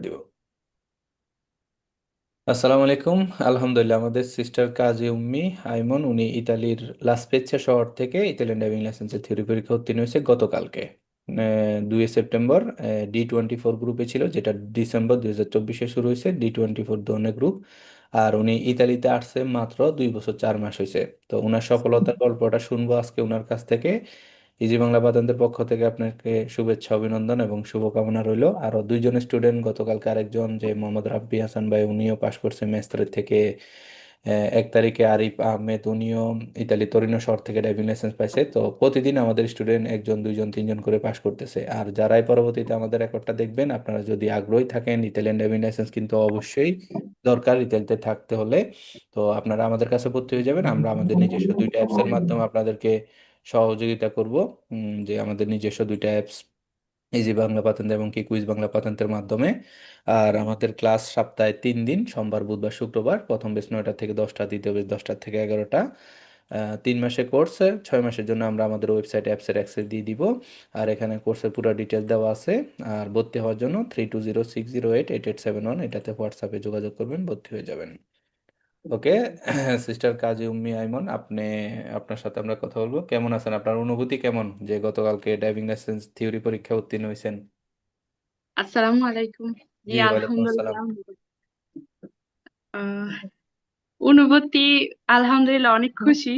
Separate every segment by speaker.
Speaker 1: দিব। আসসালামু আলাইকুম। আলহামদুলিল্লাহ, আমাদের সিস্টার কাজী উম্মি আইমন, উনি ইতালির লাস্পেচ্চা শহর থেকে ইতালিয়ান ড্রাইভিং লাইসেন্সের থিওরি পরীক্ষা উত্তীর্ণ হয়েছে গতকালকে। দুই সেপ্টেম্বর ডি টোয়েন্টি ফোর গ্রুপে ছিল, যেটা ডিসেম্বর দুই হাজার চব্বিশে শুরু হয়েছে ডি টোয়েন্টি ফোর ধরনের গ্রুপ আর উনি ইতালিতে আসছে মাত্র দুই বছর চার মাস হয়েছে। তো ওনার সফলতার গল্পটা শুনব আজকে ওনার কাছ থেকে। ইজি বাংলা বাতানদের পক্ষ থেকে আপনাকে শুভেচ্ছা, অভিনন্দন এবং শুভকামনা রইল। আরও দুইজন স্টুডেন্ট, গতকালকে আরেকজন যে মোহাম্মদ রাব্বি হাসান ভাই, উনিও পাশ করছে মেস্ত্রের থেকে। এক তারিখে আরিফ আহমেদ, উনিও ইতালি তোরিনো শহর থেকে ড্রাইভিং লাইসেন্স পাইছে। তো প্রতিদিন আমাদের স্টুডেন্ট একজন, দুইজন, তিনজন করে পাশ করতেছে। আর যারাই পরবর্তীতে আমাদের রেকর্ডটা দেখবেন, আপনারা যদি আগ্রহী থাকেন, ইতালিয়ান ড্রাইভিং লাইসেন্স কিন্তু অবশ্যই দরকার ইতালিতে থাকতে হলে। তো আপনারা আমাদের কাছে ভর্তি হয়ে যাবেন। আমরা আমাদের নিজস্ব দুইটা অ্যাপসের মাধ্যমে আপনাদেরকে সহযোগিতা করব যে আমাদের নিজস্ব দুইটা অ্যাপস ইজি বাংলা পাঠান এবং কি কুইজ বাংলা পাঠান্তের মাধ্যমে। আর আমাদের ক্লাস সপ্তাহে তিন দিন, সোমবার, বুধবার, শুক্রবার, প্রথম বেশ নয়টা থেকে দশটা, দ্বিতীয় বেশ দশটা থেকে এগারোটা। তিন মাসের কোর্সে ছয় মাসের জন্য আমরা আমাদের ওয়েবসাইট অ্যাপসের অ্যাক্সেস দিয়ে দিব। আর এখানে কোর্সের পুরো ডিটেলস দেওয়া আছে। আর ভর্তি হওয়ার জন্য three two zero six zero eight eight eight seven one এটাতে হোয়াটসঅ্যাপে যোগাযোগ করবেন, ভর্তি হয়ে যাবেন। ওকে সিস্টার কাজী উম্মি আইমন আপনি আপনার সাথে আমরা কথা বলব। কেমন আছেন? আপনার অনুভূতি কেমন? যে গতকালকে ড্রাইভিং লাইসেন্স থিওরি পরীক্ষা উত্তীর্ণ হয়েছেন।
Speaker 2: আসসালামু আলাইকুম। জি আলহামদুলিল্লাহ অনুভূতি। আলহামদুলিল্লাহ অনেক খুশি।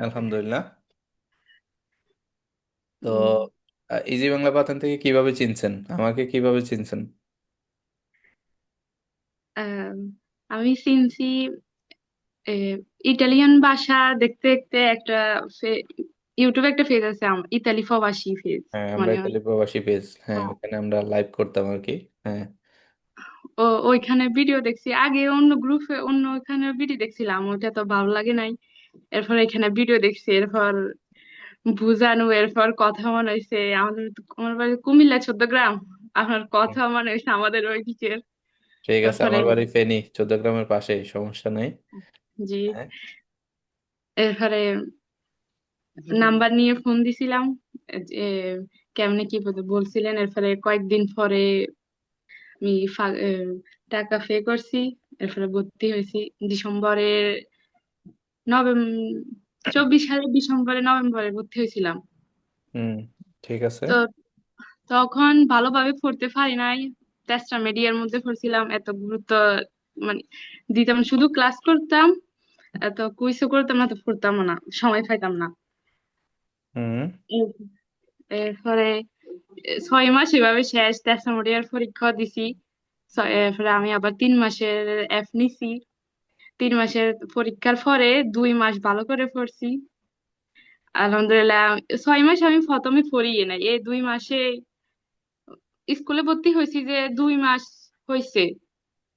Speaker 1: আলহামদুলিল্লাহ। তো ইজি বাংলা পাঠান থেকে কীভাবে চিনছেন? আমাকে কীভাবে চিনছেন?
Speaker 2: আমি আহ, ইটালিয়ান ভাষা দেখতে দেখতে একটা ইউটিউবে একটা পেজ আছে ইতালি প্রবাসী পেজ
Speaker 1: হ্যাঁ আমরা ইতালি প্রবাসী পেজ হ্যাঁ
Speaker 2: হ্যাঁ,
Speaker 1: ওখানে আমরা লাইভ করতাম আর কি হ্যাঁ।
Speaker 2: ও ওইখানে ভিডিও দেখছি আগে অন্য গ্রুপে অন্য ওইখানে ভিডিও দেখছিলাম ওটা তো ভালো লাগে নাই। এরপর এখানে ভিডিও দেখছি এরপর বুঝানো এরপর কথা মনে হয়েছে আমাদের আমার বাড়ি কুমিল্লা চৌদ্দগ্রাম। আমার কথা মনে হয়েছে আমাদের ওই দিকের।
Speaker 1: ঠিক আছে
Speaker 2: এরপরে
Speaker 1: আমার বাড়ি ফেনী চৌদ্দগ্রামের পাশে সমস্যা নেই।
Speaker 2: জি।
Speaker 1: হ্যাঁ।
Speaker 2: এরপরে নাম্বার নিয়ে ফোন দিছিলাম যে কেমনে কি বল- বলছিলেন এরপরে কয়েকদিন পরে আমি ফা- এ, টাকা পে করছি এরপরে ভর্তি হয়েছি। ডিসেম্বরের নভেম্বর চব্বিশ সালের ডিসেম্বরে নভেম্বরে ভর্তি হয়েছিলাম।
Speaker 1: হুম ঠিক আছে।
Speaker 2: তো তখন ভালোভাবে পড়তে পারি নাই তেসরা মিডিয়ার মধ্যে পড়ছিলাম এত গুরুত্ব মানে দিতাম শুধু ক্লাস করতাম এত কুইজও করতাম না তো পড়তাম না সময় পাইতাম না। এরপরে ছয় মাস এভাবে শেষ তেসরা মিডিয়ার পরীক্ষা দিছি। এরপরে আমি আবার তিন মাসের এফ নিছি। তিন মাসের পরীক্ষার পরে দুই মাস ভালো করে পড়ছি। আলহামদুলিল্লাহ ছয় মাস আমি প্রথমে পড়িয়ে নাই। এই দুই মাসে স্কুলে ভর্তি হয়েছি যে দুই মাস হয়েছে।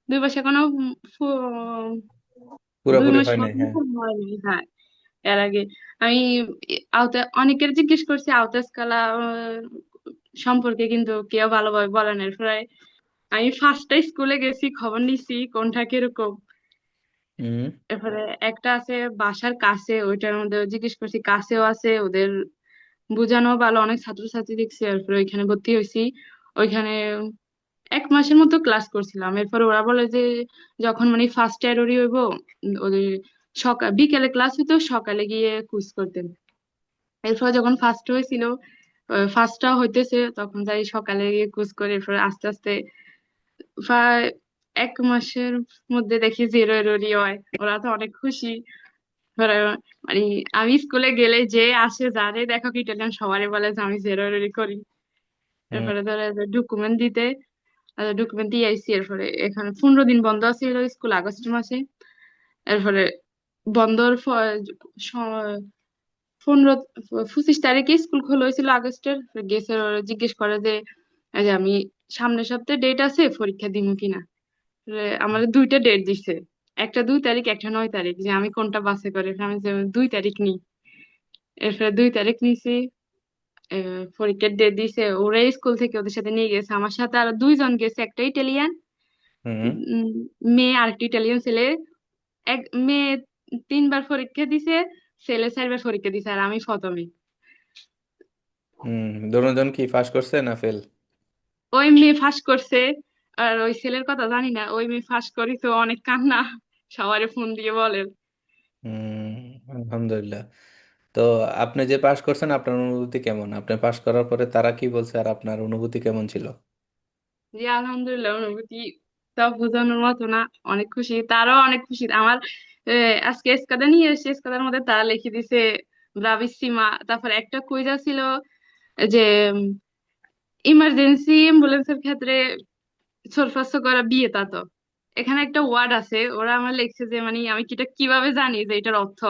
Speaker 2: দুই মাস এখনও দুই মাস
Speaker 1: হয় হ্যাঁ।
Speaker 2: হয়নি হ্যাঁ। এর আগে আমি আওতা অনেকের জিজ্ঞেস করছি আওতা স্কালা সম্পর্কে কিন্তু কেউ ভালোভাবে বলে না এরপরে আমি ফার্স্টটা স্কুলে গেছি খবর নিছি কোনটা কীরকম। এরপরে একটা আছে বাসার কাছে ওইটার মধ্যে জিজ্ঞেস করছি কাছেও আছে ওদের বোঝানো ভালো অনেক ছাত্রছাত্রী দেখছি এরপরে ওইখানে ভর্তি হয়েছি। ওইখানে এক মাসের মতো ক্লাস করছিলাম। এরপর ওরা বলে যে যখন মানে ফার্স্ট ইয়ারেরই হইব উম, ওদের সকাল বিকেলে ক্লাস হইতো সকালে গিয়ে কুইজ করতেন এরপর যখন ফার্স্ট হয়েছিল ফার্স্টটা হইতেছে তখন যাই সকালে গিয়ে কুইজ করে এরপর আস্তে আস্তে এক মাসের মধ্যে দেখি জিরো এরোরই হয়। ওরা তো অনেক খুশি। মানে আমি স্কুলে গেলে যে আসে যারে দেখো ইটালিয়ান সবারই বলে যে আমি জিরো এরোরই করি। এরপরে ধরে ডকুমেন্ট দিতে ডকুমেন্ট দিয়ে আইসি, এরপরে এখানে পনেরো দিন বন্ধ ছিল স্কুল আগস্ট মাসে। এরপরে বন্ধর পনেরো, পঁচিশ তারিখে স্কুল খোলা হয়েছিল আগস্টের। গেছে জিজ্ঞেস করে যে আমি সামনের সপ্তাহে ডেট আছে, পরীক্ষা দিব কিনা? আমাদের দুইটা ডেট দিছে। একটা দুই তারিখ, একটা নয় তারিখ, যে আমি কোনটা বাসে করে। আমি দুই তারিখ নিই। এরপরে দুই তারিখ নিছি। পরীক্ষার ডেট দিছে ওরা স্কুল থেকে ওদের সাথে নিয়ে গেছে। আমার সাথে আর দুইজন গেছে একটা ইটালিয়ান মেয়ে আরেকটা ইটালিয়ান ছেলে। এক মেয়ে তিনবার পরীক্ষা দিছে ছেলে চারবার পরীক্ষা দিছে আর আমি প্রথমে।
Speaker 1: হুম দুজন কি পাস করছে না ফেল
Speaker 2: ওই মেয়ে ফাঁস করছে আর ওই ছেলের কথা জানি না ওই মেয়ে ফাঁস করি তো অনেক কান্না সবারে ফোন দিয়ে বলে।
Speaker 1: হুম আলহামদুলিল্লাহ। তো আপনি যে পাশ করছেন আপনার অনুভূতি কেমন? আপনি পাশ করার পরে তারা কি বলছে আর আপনার অনুভূতি কেমন ছিল?
Speaker 2: যে আলহামদুলিল্লাহ অনুভূতি সব বোঝানোর মতো না। অনেক খুশি তারাও অনেক খুশি। আমার আহ, আজকে এসকাদা নিয়ে এসেছে এসকাদার মধ্যে তারা লিখে দিছে ব্রাভিসিমা তারপর একটা কুইজা ছিল যে ইমার্জেন্সি অ্যাম্বুলেন্সের ক্ষেত্রে সরফাস করা বিয়ে তা তো। এখানে একটা ওয়ার্ড আছে ওরা আমার লিখছে যে মানে আমি কিটা কীভাবে জানি যে এটার অর্থ?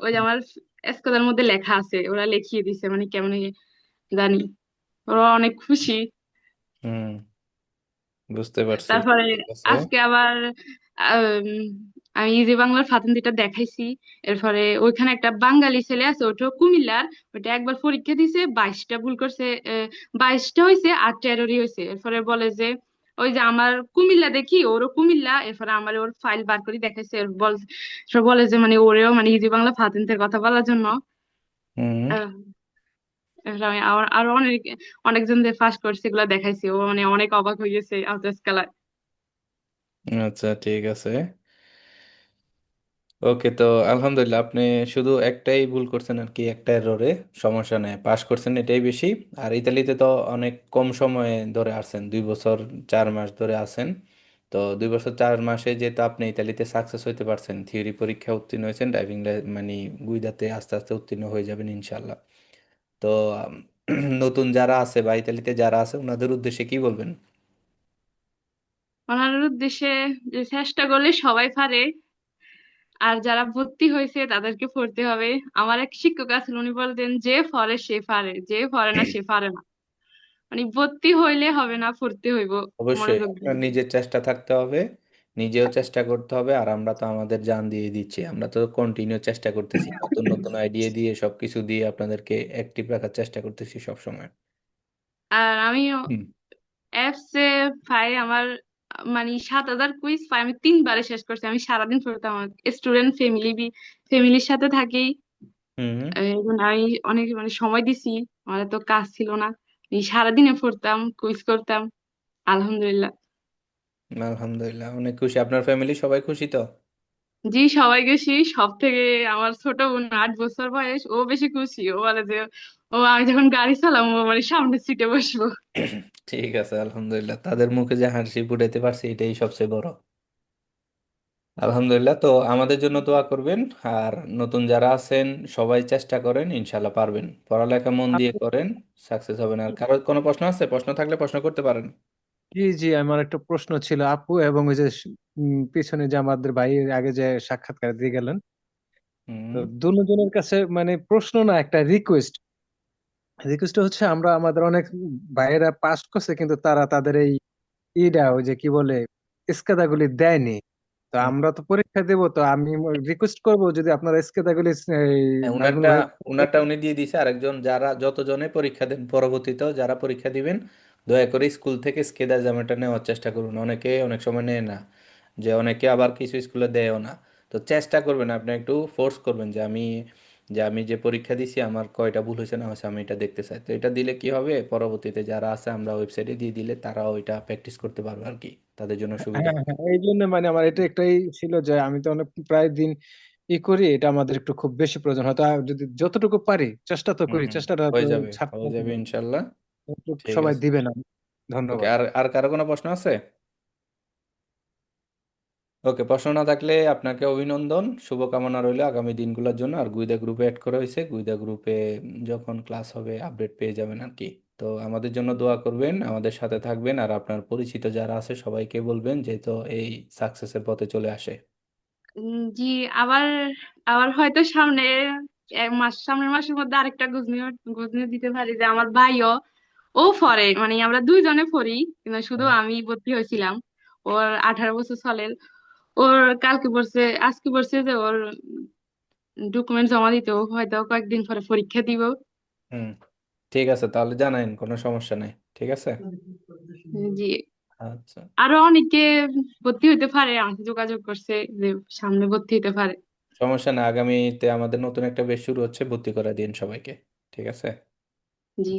Speaker 2: ওই যে আমার এসকাদার মধ্যে লেখা আছে ওরা লিখিয়ে দিছে মানে কেমন জানি। ওরা অনেক খুশি।
Speaker 1: হুম বুঝতে পারছি।
Speaker 2: তারপরে আজকে আবার আম, ইজি বাংলার ফাতিনদিটা দেখাইছি এরপরে ওইখানে একটা বাঙালি ছেলে আছে ওটাও কুমিল্লার ওটা একবার পরীক্ষা দিছে বাইশটা ভুল করছে বাইশটা হয়েছে আর তেরোরই হয়েছে এরপরে বলে যে ওই যে আমার কুমিল্লা দেখি ওরও কুমিল্লা এরপরে আমার ওর ফাইল বার করে দেখাইছে বল বলে যে মানে ওরেও মানে ইজি বাংলা ফাতেনদের কথা বলার জন্য। আর আরও অনেক অনেকজন যে ফাঁস করছে এগুলো দেখাইছি। ও মানে অনেক অবাক হয়ে গেছে আউট
Speaker 1: আচ্ছা ঠিক আছে। ওকে, তো আলহামদুলিল্লাহ, আপনি শুধু একটাই ভুল করছেন আর কি একটা এররে সমস্যা নেই পাস করছেন, এটাই বেশি। আর ইতালিতে তো অনেক কম সময়ে ধরে আসছেন, দুই বছর চার মাস ধরে আছেন। তো দুই বছর চার মাসে যেহেতু আপনি ইতালিতে সাকসেস হইতে পারছেন থিওরি পরীক্ষা উত্তীর্ণ হয়েছেন ড্রাইভিং মানে গুইদাতে আস্তে আস্তে উত্তীর্ণ হয়ে যাবেন ইনশাল্লাহ তো নতুন যারা আছে বা ইতালিতে যারা আছে, ওনাদের উদ্দেশ্যে কি বলবেন?
Speaker 2: ওনার উদ্দেশ্যে চেষ্টা করলে সবাই পারে। আর যারা ভর্তি হয়েছে তাদেরকে পড়তে হবে। আমার এক শিক্ষক আছেন উনি বলতেন যে ফরে সে পারে। যে ফরে না সে পারে না। মানে ভর্তি হইলে হবে না পড়তে হইব।
Speaker 1: অবশ্যই নিজের চেষ্টা থাকতে হবে নিজেও চেষ্টা করতে হবে আর আমরা তো আমাদের জান দিয়ে দিচ্ছি। আমরা তো কন্টিনিউ চেষ্টা করতেছি নতুন নতুন আইডিয়া দিয়ে সবকিছু দিয়ে আপনাদেরকে অ্যাক্টিভ রাখার চেষ্টা করতেছি সব সময়
Speaker 2: আর আমি অ্যাপস এ আমার মানে সাত হাজার কুইজ পাই আমি তিনবারে শেষ করছি। আমি সারাদিন পড়তাম স্টুডেন্ট ফ্যামিলি ফ্যামিলির সাথে থাকি।
Speaker 1: হুম
Speaker 2: আমি অনেক মানে সময় দিছি আমার তো কাজ ছিল না। সারাদিনে পড়তাম কুইজ করতাম। আলহামদুলিল্লাহ।
Speaker 1: আলহামদুলিল্লাহ অনেক খুশি। আপনার ফ্যামিলি সবাই খুশি তো?
Speaker 2: জি সবাই খুশি। সব থেকে আমার ছোট বোন আট বছর বয়স ও বেশি খুশি। ও বলে যে ও আমি যখন গাড়ি চালাম ও মানে সামনের সিটে বসবো।
Speaker 1: ঠিক আছে আলহামদুলিল্লাহ। তাদের মুখে যে হাসি ফুটাইতে পারছি এটাই সবচেয়ে বড়। আলহামদুলিল্লাহ তো আমাদের জন্য দোয়া করবেন। আর নতুন যারা আছেন সবাই চেষ্টা করেন ইনশাল্লাহ পারবেন। পড়ালেখা মন দিয়ে করেন সাকসেস হবেন। আর কারও কোনো প্রশ্ন আছে? প্রশ্ন থাকলে প্রশ্ন করতে পারেন।
Speaker 3: জি জি আমার একটা প্রশ্ন ছিল আপু এবং ওই যে পিছনে যে আমাদের ভাই আগে যে সাক্ষাৎকার দিয়ে গেলেন। তো দুজনের কাছে মানে প্রশ্ন না একটা রিকোয়েস্ট রিকোয়েস্ট হচ্ছে আমরা আমাদের অনেক ভাইয়েরা পাস করছে কিন্তু তারা তাদের এই ইটা ওই যে কি বলে ইস্কাদাগুলি দেয়নি। তো আমরা তো পরীক্ষা দেব তো আমি রিকোয়েস্ট করব যদি আপনারা ইস্কাদাগুলি
Speaker 1: হ্যাঁ, উনারটা উনারটা উনি দিয়ে দিছে আরেকজন যারা যতজনে পরীক্ষা দেন পরবর্তীতেও যারা পরীক্ষা দিবেন দয়া করে স্কুল থেকে স্কেদার জামাটা নেওয়ার চেষ্টা করুন। অনেকে অনেক সময় নেয় না। যে অনেকে আবার কিছু স্কুলে দেয়ও না। তো চেষ্টা করবেন আপনি একটু ফোর্স করবেন যে আমি যে আমি যে পরীক্ষা দিছি আমার কয়টা ভুল হয়েছে না হয়েছে আমি এটা দেখতে চাই। তো এটা দিলে কি হবে? পরবর্তীতে যারা আছে আমরা ওয়েবসাইটে দিয়ে দিলে তারাও এটা প্র্যাকটিস করতে পারবে আর কি। তাদের জন্য সুবিধা।
Speaker 3: হ্যাঁ হ্যাঁ এই জন্য মানে আমার এটা একটাই ছিল যে আমি তো অনেক প্রায় দিন ই করি এটা আমাদের একটু খুব বেশি প্রয়োজন হয়তো যদি যতটুকু পারি চেষ্টা তো করি চেষ্টাটা
Speaker 1: হয়ে যাবে হয়ে যাবে। ইনশাল্লাহ।
Speaker 3: সবাই দিবেন না ধন্যবাদ।
Speaker 1: আর আর কারও কোনো প্রশ্ন আছে? ওকে প্রশ্ন না থাকলে আপনাকে অভিনন্দন। শুভকামনা রইল আগামী দিনগুলোর জন্য। আর গুইদা গ্রুপে অ্যাড করা হয়েছে। গুইদা গ্রুপে যখন ক্লাস হবে আপডেট পেয়ে যাবেন আর কি। তো আমাদের জন্য দোয়া করবেন আমাদের সাথে থাকবেন। আর আপনার পরিচিত যারা আছে সবাইকে বলবেন যেহেতু এই সাকসেসের পথে চলে আসে।
Speaker 2: জি আবার আবার হয়তো সামনে এক মাস সামনের মাসের মধ্যে আরেকটা গুড নিউজ দিতে পারি যে আমার ভাইও ও পড়ে মানে আমরা দুইজনে পড়ি কিন্তু শুধু আমি ভর্তি হয়েছিলাম। ওর আঠারো বছর চলে। ওর কালকে পড়ছে আজকে পড়ছে যে ওর ডকুমেন্ট জমা দিতে হয়তো কয়েকদিন পরে পরীক্ষা দিব।
Speaker 1: হুম, ঠিক আছে তাহলে জানাইন কোনো সমস্যা নেই ঠিক আছে?
Speaker 2: জি।
Speaker 1: আচ্ছা।
Speaker 2: আরও অনেকে ভর্তি হইতে পারে আমাকে যোগাযোগ করছে যে সামনে ভর্তি হতে পারে।
Speaker 1: সমস্যা না আগামীতে আমাদের নতুন একটা বেশ শুরু হচ্ছে ভর্তি করে দিন সবাইকে ঠিক আছে?
Speaker 2: জি।